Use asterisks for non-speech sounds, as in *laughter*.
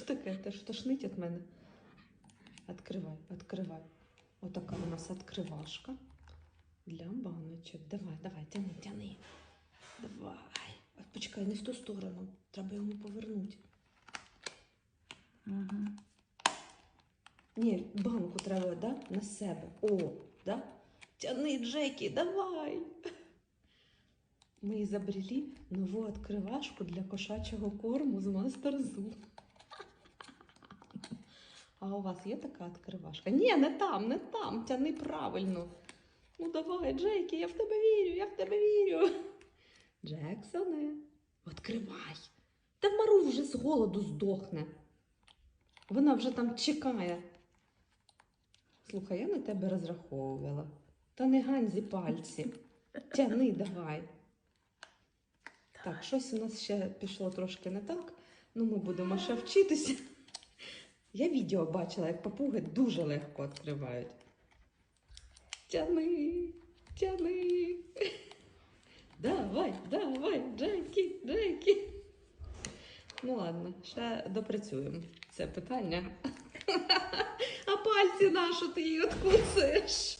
Що таке? Те що тошнить від мене? Откривай, откривай. Отака у нас відкривашка для баночок. Давай, давай, тяни, тяни. Давай. Ой, Почекай, не в ту сторону. Треба йому повернути. Угу. Ні, банку треба, да? На себе. О, да? Тяни, Джекі, давай. Ми изобрели нову відкривашку для кошачого корму з Мастер. А у вас є така відкривашка? Ні, не там, не там. Тяни правильно. Ну давай, Джекі, я в тебе вірю, я в тебе вірю. Джексоне, відкривай. Та Мару вже з голоду здохне. Вона вже там чекає. Слухай, я на тебе розраховувала. Та не ганзі пальці. Тяни давай. Так, щось у нас ще пішло трошки не так. Ну, ми будемо ще вчитися. Я відео бачила, як папуги дуже легко відкривають. Тяни, тяни. *laughs* Давай, давай, Джекі, Джекі. Ну ладно, ще допрацюємо це питання. *laughs* А пальці нашу ти її откуцаєш?